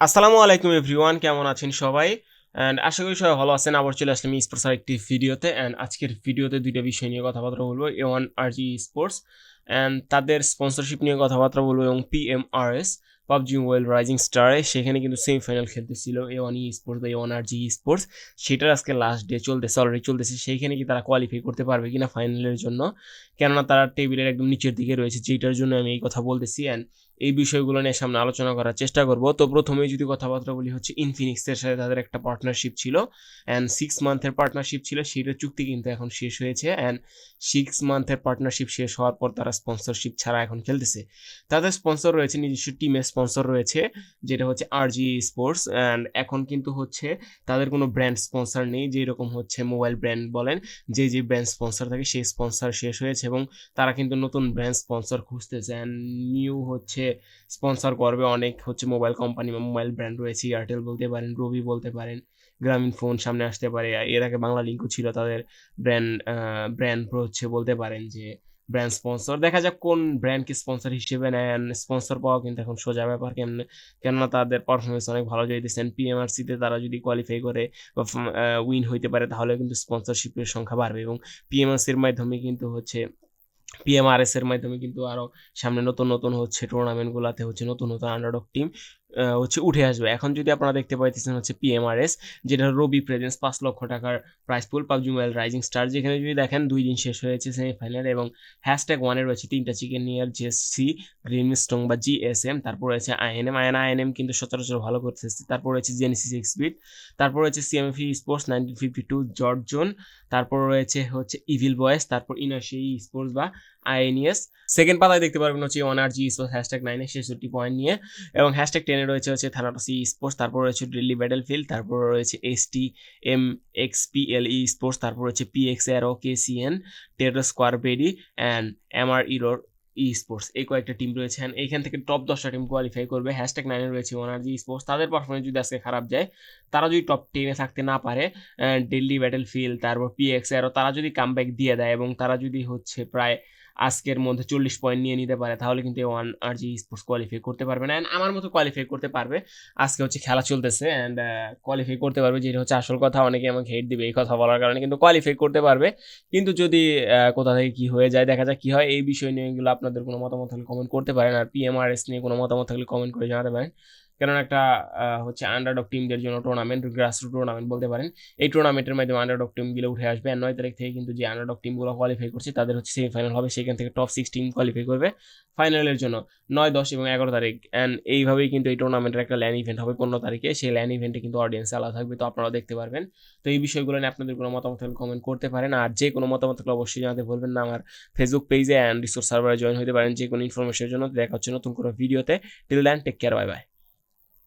আসসালামু আলাইকুম এভরিওয়ান, কেমন আছেন সবাই? অ্যান্ড আশা করি সবাই ভালো আছেন। আবার চলে আসলাম স্পোর্টস আর একটি ভিডিওতে। অ্যান্ড আজকের ভিডিওতে দুইটা বিষয় নিয়ে কথাবার্তা বলব। এ one R G sports and তাদের স্পন্সরশিপ নিয়ে কথাবার্তা বলব এবং P M R S PUBG mobile rising স্টারে। সেখানে কিন্তু সেমিফাইনাল খেলতেছিল এ ওয়ান ই স্পোর্টস বা A one R G sports সেটার আজকে লাস্ট ডে চলতেছে অলরেডি চলতেছে। সেইখানে কি তারা কোয়ালিফাই করতে পারবে কিনা ফাইনালের জন্য? কেননা তারা টেবিলের একদম নিচের দিকে রয়েছে যেটার জন্য আমি এই কথা বলতেছি। অ্যান্ড এই বিষয়গুলো নিয়ে সামনে আলোচনা করার চেষ্টা করব। তো প্রথমেই যদি কথাবার্তা বলি হচ্ছে ইনফিনিক্সের সাথে তাদের একটা পার্টনারশিপ ছিল অ্যান্ড সিক্স মান্থের পার্টনারশিপ ছিল সেটার চুক্তি কিন্তু এখন শেষ হয়েছে অ্যান্ড সিক্স মান্থের পার্টনারশিপ শেষ হওয়ার পর তারা স্পন্সরশিপ ছাড়া এখন খেলতেছে। তাদের স্পন্সর রয়েছে, নিজস্ব টিমের স্পন্সর রয়েছে, যেটা হচ্ছে আর জি স্পোর্টস অ্যান্ড এখন কিন্তু হচ্ছে তাদের কোনো ব্র্যান্ড স্পন্সর নেই, যেরকম হচ্ছে মোবাইল ব্র্যান্ড বলেন, যে যে ব্র্যান্ড স্পন্সর থাকে, সেই স্পন্সর শেষ হয়েছে এবং তারা কিন্তু নতুন ব্র্যান্ড স্পন্সর খুঁজতেছে অ্যান্ড নিউ হচ্ছে স্পন্সর করবে অনেক হচ্ছে মোবাইল কোম্পানি বা মোবাইল ব্র্যান্ড রয়েছে এয়ারটেল বলতে পারেন রবি বলতে পারেন গ্রামীণ ফোন সামনে আসতে পারে। এর আগে বাংলা লিঙ্কও ছিল তাদের ব্র্যান্ড ব্র্যান্ড হচ্ছে বলতে পারেন যে ব্র্যান্ড স্পন্সর দেখা যাক কোন ব্র্যান্ডকে স্পন্সর হিসেবে নেন। স্পন্সর পাওয়া কিন্তু এখন সোজা ব্যাপার। কেমন কেননা তাদের পারফরমেন্স অনেক ভালো যাইতেছেন। পিএমআরসিতে তারা যদি কোয়ালিফাই করে বা উইন হইতে পারে তাহলে কিন্তু স্পন্সরশিপের সংখ্যা বাড়বে এবং পিএমআরসির মাধ্যমে কিন্তু হচ্ছে পিএমআরএস এর মাধ্যমে কিন্তু আরও সামনে নতুন নতুন হচ্ছে টুর্নামেন্ট টুর্নামেন্টগুলোতে হচ্ছে নতুন নতুন আন্ডারডগ টিম হচ্ছে উঠে আসবে। এখন যদি আপনারা দেখতে পাইতেছেন হচ্ছে পিএমআরএস যেটা রবি প্রেজেন্স পাঁচ লক্ষ টাকার prize pool PUBG mobile rising star যেখানে যদি দেখেন দুই দিন শেষ হয়েছে সেমিফাইনাল এবং হ্যাশট্যাগ ওয়ানে রয়েছে তিনটা chicken near JC green strong বা জিএসএম তারপর রয়েছে আইএনএম আইএন আইএনএম কিন্তু সচরাচর ভালো করতেছে তারপর রয়েছে জেনেসিস এক্স বিট তারপর রয়েছে সিএমএফি স্পোর্টস নাইনটিন ফিফটি টু জর্জন তারপর রয়েছে হচ্ছে ইভিল বয়েস তারপর ইনার্সি স্পোর্টস বা আইএনএস। সেকেন্ড পাতায় দেখতে পারবেন হচ্ছে আর জি স্পোর্টস হ্যাশট্যাগ নাইনে ছেষট্টি পয়েন্ট নিয়ে এবং হ্যাশট্যাগ টেনে রয়েছে হচ্ছে থানাটসি স্পোর্টস তারপর রয়েছে দিল্লি ব্যাটেল ফিল্ড তারপর রয়েছে S T M X P L esports তারপর রয়েছে P X R O K C N tarot square বেডি and M R error esports এই কয়েকটা টিম রয়েছে and এইখান থেকে টপ দশটা টিম কোয়ালিফাই করবে। হ্যাশট্যাগ নাইনে রয়েছে ওনারজি স্পোর্টস তাদের পারফরমেন্স যদি আজকে খারাপ যায়, তারা যদি টপ টেনে থাকতে না পারে দিল্লি ব্যাটেল ফিল্ড তারপর পিএক্স আরও তারা যদি কামব্যাক দিয়ে দেয় এবং তারা যদি হচ্ছে প্রায় আজকের মধ্যে চল্লিশ পয়েন্ট নিয়ে নিতে পারে, তাহলে কিন্তু one R G sports qualify করতে পারবে না। অ্যান্ড আমার মতো কোয়ালিফাই করতে পারবে। আজকে হচ্ছে খেলা চলতেছে অ্যান্ড কোয়ালিফাই করতে পারবে, যেটা হচ্ছে আসল কথা। অনেকে আমাকে হেট দিবে এই কথা বলার কারণে, কিন্তু কোয়ালিফাই করতে পারবে। কিন্তু যদি কোথা থেকে কি হয়ে যায়, দেখা যাক কি হয়, এই বিষয় নিয়ে এগুলো আপনাদের কোনো মতামত থাকলে কমেন্ট করতে পারেন। আর পিএমআরএস নিয়ে কোনো মতামত থাকলে কমেন্ট করে জানাতে পারেন। কেননা একটা হচ্ছে আন্ডারডগ টিমদের জন্য টুর্নামেন্ট গ্রাসরুট টুর্নামেন্ট বলতে পারেন, এই টুর্নামেন্টের মাধ্যমে আন্ডারডগ টিমগুলো উঠে আসবে। আর নয় তারিখ থেকে কিন্তু যে আন্ডারডগ টিমগুলো কোয়ালিফাই করছে, তাদের হচ্ছে সেমিফাইনাল হবে, সেখান থেকে টপ সিক্স টিম কোয়ালিফাই করবে ফাইনালের জন্য। নয়, দশ এবং এগারো তারিখ। অ্যান্ড এইভাবেই কিন্তু এই টুর্নামেন্টের একটা ল্যান ইভেন্ট হবে পনেরো তারিখে। সেই ল্যান্ড ইভেন্টে কিন্তু অডিয়েন্স আলাদা থাকবে, তো আপনারাও দেখতে পারবেন। তো এই বিষয়গুলো নিয়ে আপনাদের কোনো মতামত থাকলে কমেন্ট করতে পারেন। আর যে কোনো মতামত থাকলে অবশ্যই জানাতে বলবেন না। আমার ফেসবুক পেজে অ্যান্ড রিসোর্স সার্ভারে জয়েন হতে পারেন যে কোনো ইনফরমেশনের জন্য। দেখা হচ্ছে নতুন কোনো ভিডিওতে till then take care bye bye